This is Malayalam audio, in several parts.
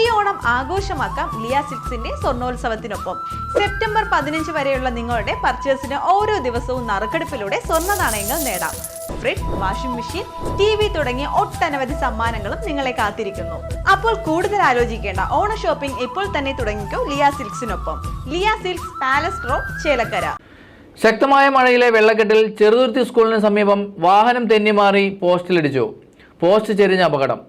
ഈ ഓണം ആഘോഷമാക്കാം ലിയ സിക്സിന്റെ സ്വർണോത്സവത്തിനൊപ്പം. സെപ്റ്റംബർ പതിനഞ്ച് വരെയുള്ള നിങ്ങളുടെ പർച്ചേസിന് ഓരോ ദിവസവും നറുക്കെടുപ്പിലൂടെ സ്വർണ നാണയങ്ങൾ നേടാം. Fridge washing machine T V തുടങ്ങിയ ഒട്ടനവധി സമ്മാനങ്ങളും നിങ്ങളെ കാത്തിരിക്കുന്നു. അപ്പോൾ കൂടുതൽ ആലോചിക്കേണ്ട ഓണ ഷോപ്പിംഗ് ഇപ്പോൾ തന്നെ തുടങ്ങിക്കോ Liya സിൽക്സിനൊപ്പം. Liya silks palace road Chelakkara. ശക്തമായ മഴയിലെ വെള്ളക്കെട്ടിൽ ചെറുതുരുത്തി സ്കൂളിന് സമീപം വാഹനം തെന്നിമാറി പോസ്റ്റിലിടിച്ചു. പോസ്റ്റ് ചെരിഞ്ഞ അപകടം.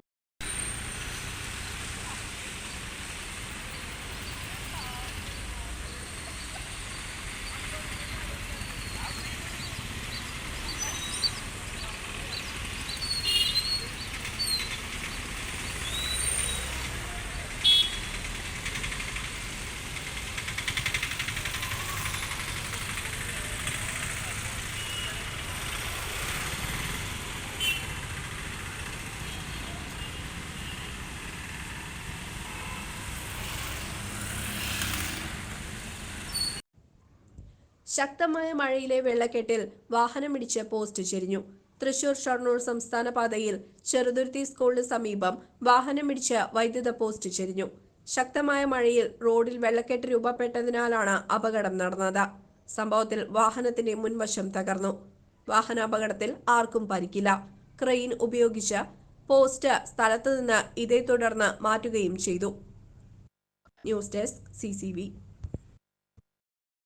ശക്തമായ മഴയിലെ വെള്ളക്കെട്ടിൽ വാഹനമിടിച്ച് പോസ്റ്റ് ചെരിഞ്ഞു. തൃശൂർ ഷൊർണൂർ സംസ്ഥാന പാതയിൽ ചെറുതുരുത്തി സ്കൂളിന് സമീപം വാഹനമിടിച്ച് വൈദ്യുത പോസ്റ്റ് ചെരിഞ്ഞു. ശക്തമായ മഴയിൽ റോഡിൽ വെള്ളക്കെട്ട് രൂപപ്പെട്ടതിനാലാണ് അപകടം നടന്നത്. സംഭവത്തിൽ വാഹനത്തിന്റെ മുൻവശം തകർന്നു. വാഹനാപകടത്തിൽ ആർക്കും പരിക്കില്ല. ക്രെയിൻ ഉപയോഗിച്ച് പോസ്റ്റ് സ്ഥലത്തുനിന്ന് ഇതേ തുടർന്ന് മാറ്റുകയും ചെയ്തു. News desk C